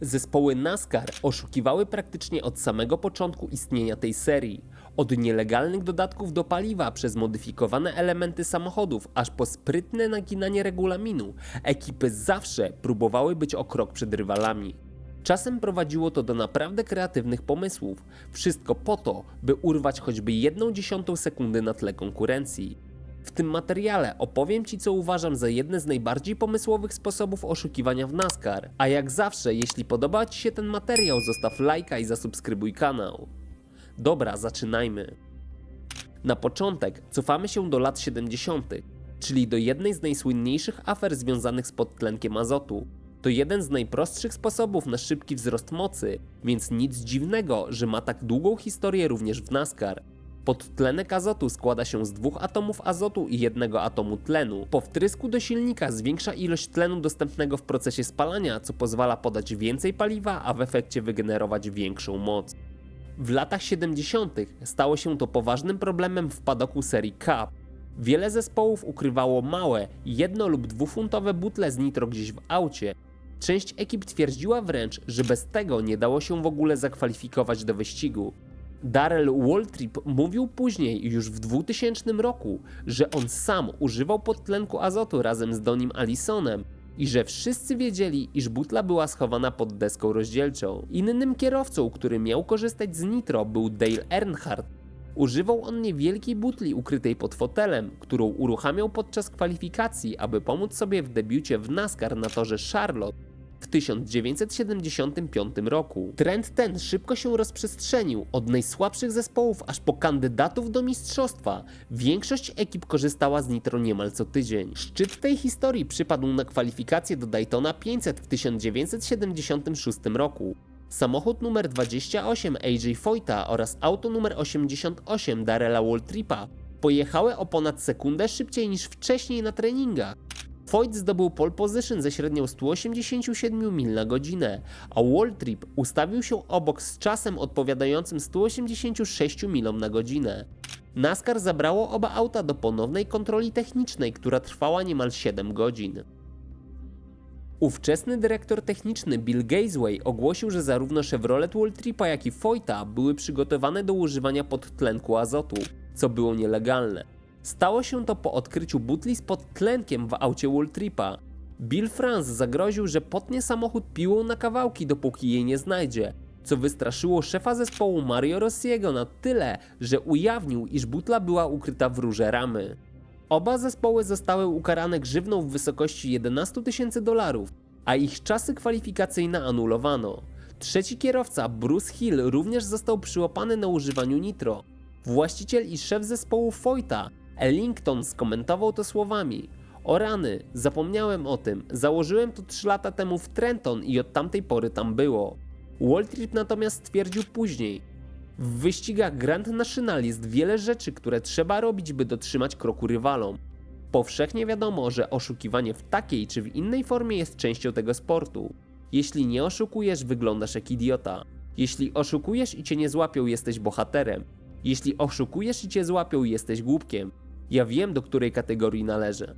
Zespoły NASCAR oszukiwały praktycznie od samego początku istnienia tej serii. Od nielegalnych dodatków do paliwa przez modyfikowane elementy samochodów, aż po sprytne naginanie regulaminu, ekipy zawsze próbowały być o krok przed rywalami. Czasem prowadziło to do naprawdę kreatywnych pomysłów. Wszystko po to, by urwać choćby jedną dziesiątą sekundy na tle konkurencji. W tym materiale opowiem Ci, co uważam za jedne z najbardziej pomysłowych sposobów oszukiwania w NASCAR. A jak zawsze, jeśli podoba Ci się ten materiał, zostaw lajka i zasubskrybuj kanał. Dobra, zaczynajmy. Na początek cofamy się do lat 70., czyli do jednej z najsłynniejszych afer związanych z podtlenkiem azotu. To jeden z najprostszych sposobów na szybki wzrost mocy, więc nic dziwnego, że ma tak długą historię również w NASCAR. Podtlenek azotu składa się z dwóch atomów azotu i jednego atomu tlenu. Po wtrysku do silnika zwiększa ilość tlenu dostępnego w procesie spalania, co pozwala podać więcej paliwa, a w efekcie wygenerować większą moc. W latach 70. stało się to poważnym problemem w padoku serii Cup. Wiele zespołów ukrywało małe, jedno lub dwufuntowe butle z nitro gdzieś w aucie. Część ekip twierdziła wręcz, że bez tego nie dało się w ogóle zakwalifikować do wyścigu. Darrell Waltrip mówił później, już w 2000 roku, że on sam używał podtlenku azotu razem z Donim Allisonem i że wszyscy wiedzieli, iż butla była schowana pod deską rozdzielczą. Innym kierowcą, który miał korzystać z nitro był Dale Earnhardt. Używał on niewielkiej butli ukrytej pod fotelem, którą uruchamiał podczas kwalifikacji, aby pomóc sobie w debiucie w NASCAR na torze Charlotte w 1975 roku. Trend ten szybko się rozprzestrzenił od najsłabszych zespołów aż po kandydatów do mistrzostwa. Większość ekip korzystała z nitro niemal co tydzień. Szczyt tej historii przypadł na kwalifikacje do Daytona 500 w 1976 roku. Samochód numer 28 AJ Foyta oraz auto numer 88 Darrella Waltripa pojechały o ponad sekundę szybciej niż wcześniej na treningach. Foyt zdobył pole position ze średnią 187 mil na godzinę, a Waltrip ustawił się obok z czasem odpowiadającym 186 milom na godzinę. NASCAR zabrało oba auta do ponownej kontroli technicznej, która trwała niemal 7 godzin. Ówczesny dyrektor techniczny Bill Gazeway ogłosił, że zarówno Chevrolet Waltripa, jak i Foyta były przygotowane do używania podtlenku azotu, co było nielegalne. Stało się to po odkryciu butli z podtlenkiem w aucie Waltripa. Bill France zagroził, że potnie samochód piłą na kawałki, dopóki jej nie znajdzie, co wystraszyło szefa zespołu Mario Rossiego na tyle, że ujawnił, iż butla była ukryta w rurze ramy. Oba zespoły zostały ukarane grzywną w wysokości 11 tysięcy dolarów, a ich czasy kwalifikacyjne anulowano. Trzeci kierowca, Bruce Hill, również został przyłapany na używaniu nitro. Właściciel i szef zespołu Foyta, Ellington, skomentował to słowami: O rany, zapomniałem o tym, założyłem to 3 lata temu w Trenton i od tamtej pory tam było. Waltrip natomiast stwierdził później: w wyścigach Grand National jest wiele rzeczy, które trzeba robić, by dotrzymać kroku rywalom. Powszechnie wiadomo, że oszukiwanie w takiej czy w innej formie jest częścią tego sportu. Jeśli nie oszukujesz, wyglądasz jak idiota. Jeśli oszukujesz i cię nie złapią, jesteś bohaterem. Jeśli oszukujesz i cię złapią, jesteś głupkiem. Ja wiem, do której kategorii należę.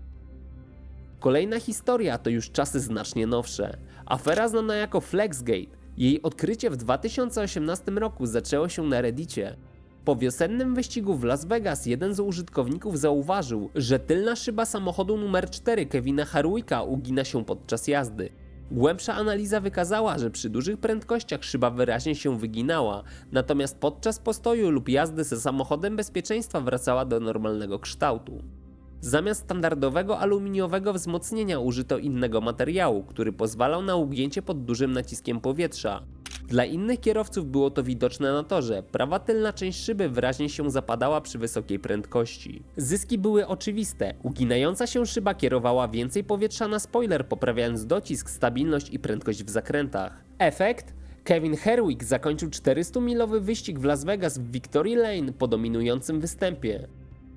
Kolejna historia to już czasy znacznie nowsze. Afera znana jako Flexgate. Jej odkrycie w 2018 roku zaczęło się na Reddicie. Po wiosennym wyścigu w Las Vegas jeden z użytkowników zauważył, że tylna szyba samochodu numer 4 Kevina Harwicka ugina się podczas jazdy. Głębsza analiza wykazała, że przy dużych prędkościach szyba wyraźnie się wyginała, natomiast podczas postoju lub jazdy ze samochodem bezpieczeństwa wracała do normalnego kształtu. Zamiast standardowego aluminiowego wzmocnienia użyto innego materiału, który pozwalał na ugięcie pod dużym naciskiem powietrza. Dla innych kierowców było to widoczne na torze, prawa tylna część szyby wyraźnie się zapadała przy wysokiej prędkości. Zyski były oczywiste, uginająca się szyba kierowała więcej powietrza na spoiler, poprawiając docisk, stabilność i prędkość w zakrętach. Efekt? Kevin Herwick zakończył 400-milowy wyścig w Las Vegas w Victory Lane po dominującym występie.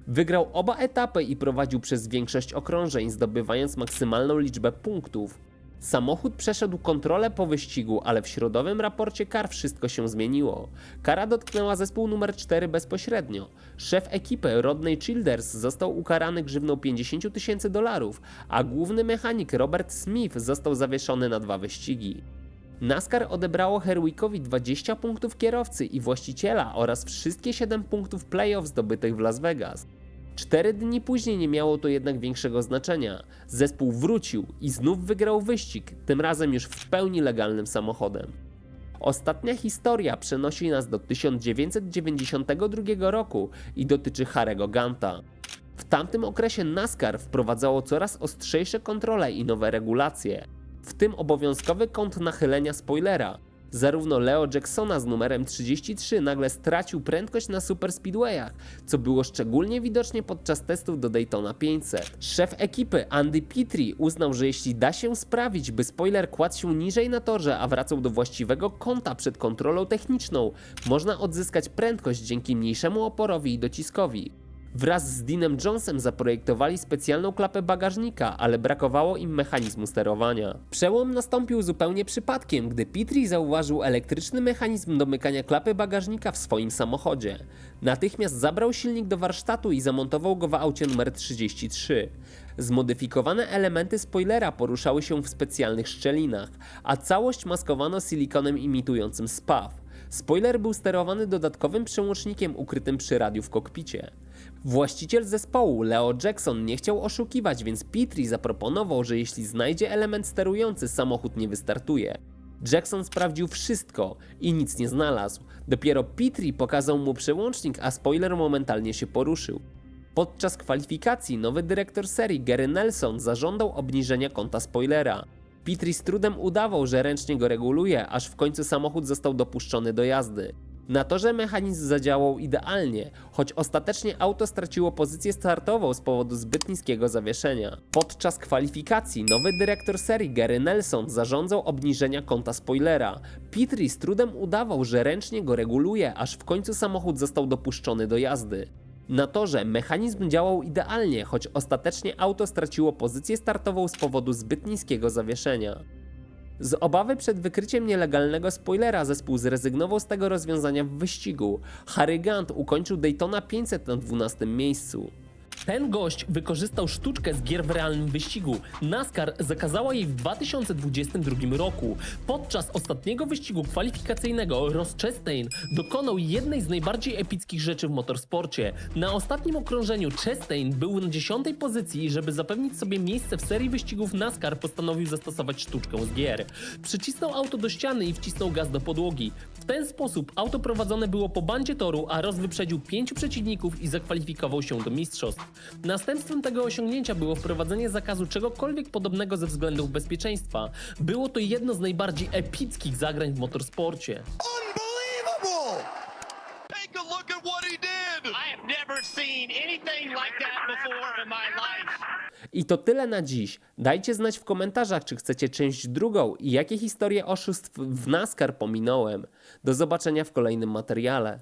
Wygrał oba etapy i prowadził przez większość okrążeń, zdobywając maksymalną liczbę punktów. Samochód przeszedł kontrolę po wyścigu, ale w środowym raporcie kar wszystko się zmieniło. Kara dotknęła zespół numer 4 bezpośrednio. Szef ekipy Rodney Childers został ukarany grzywną 50 tysięcy dolarów, a główny mechanik Robert Smith został zawieszony na dwa wyścigi. NASCAR odebrało Herwickowi 20 punktów kierowcy i właściciela oraz wszystkie 7 punktów playoff zdobytych w Las Vegas. Cztery dni później nie miało to jednak większego znaczenia. Zespół wrócił i znów wygrał wyścig, tym razem już w pełni legalnym samochodem. Ostatnia historia przenosi nas do 1992 roku i dotyczy Harego Ganta. W tamtym okresie NASCAR wprowadzało coraz ostrzejsze kontrole i nowe regulacje, w tym obowiązkowy kąt nachylenia spoilera. Zarówno Leo Jacksona z numerem 33 nagle stracił prędkość na superspeedwayach, co było szczególnie widocznie podczas testów do Daytona 500. Szef ekipy Andy Petrie uznał, że jeśli da się sprawić, by spoiler kładł się niżej na torze, a wracał do właściwego kąta przed kontrolą techniczną, można odzyskać prędkość dzięki mniejszemu oporowi i dociskowi. Wraz z Deanem Jonesem zaprojektowali specjalną klapę bagażnika, ale brakowało im mechanizmu sterowania. Przełom nastąpił zupełnie przypadkiem, gdy Petrie zauważył elektryczny mechanizm domykania klapy bagażnika w swoim samochodzie. Natychmiast zabrał silnik do warsztatu i zamontował go w aucie numer 33. Zmodyfikowane elementy spoilera poruszały się w specjalnych szczelinach, a całość maskowano silikonem imitującym spaw. Spoiler był sterowany dodatkowym przełącznikiem ukrytym przy radiu w kokpicie. Właściciel zespołu, Leo Jackson, nie chciał oszukiwać, więc Petrie zaproponował, że jeśli znajdzie element sterujący, samochód nie wystartuje. Jackson sprawdził wszystko i nic nie znalazł. Dopiero Petrie pokazał mu przełącznik, a spoiler momentalnie się poruszył. Podczas kwalifikacji nowy dyrektor serii Gary Nelson zażądał obniżenia kąta spoilera. Petrie z trudem udawał, że ręcznie go reguluje, aż w końcu samochód został dopuszczony do jazdy. Na torze mechanizm zadziałał idealnie, choć ostatecznie auto straciło pozycję startową z powodu zbyt niskiego zawieszenia. Podczas kwalifikacji nowy dyrektor serii Gary Nelson zarządzał obniżenia kąta spoilera. Petrie z trudem udawał, że ręcznie go reguluje, aż w końcu samochód został dopuszczony do jazdy. Na torze mechanizm działał idealnie, choć ostatecznie auto straciło pozycję startową z powodu zbyt niskiego zawieszenia. Z obawy przed wykryciem nielegalnego spoilera zespół zrezygnował z tego rozwiązania w wyścigu. Harry Gant ukończył Daytona 500 na 12 miejscu. Ten gość wykorzystał sztuczkę z gier w realnym wyścigu. NASCAR zakazała jej w 2022 roku. Podczas ostatniego wyścigu kwalifikacyjnego Ross Chastain dokonał jednej z najbardziej epickich rzeczy w motorsporcie. Na ostatnim okrążeniu Chastain był na 10 pozycji i żeby zapewnić sobie miejsce w serii wyścigów NASCAR postanowił zastosować sztuczkę z gier. Przycisnął auto do ściany i wcisnął gaz do podłogi. W ten sposób auto prowadzone było po bandzie toru, a Ross wyprzedził pięciu przeciwników i zakwalifikował się do mistrzostw. Następstwem tego osiągnięcia było wprowadzenie zakazu czegokolwiek podobnego ze względów bezpieczeństwa. Było to jedno z najbardziej epickich zagrań w motorsporcie. Unbelievable! Take a look at what he did. I have never seen anything like that before in my life. I to tyle na dziś. Dajcie znać w komentarzach, czy chcecie część drugą i jakie historie oszustw w NASCAR pominąłem. Do zobaczenia w kolejnym materiale.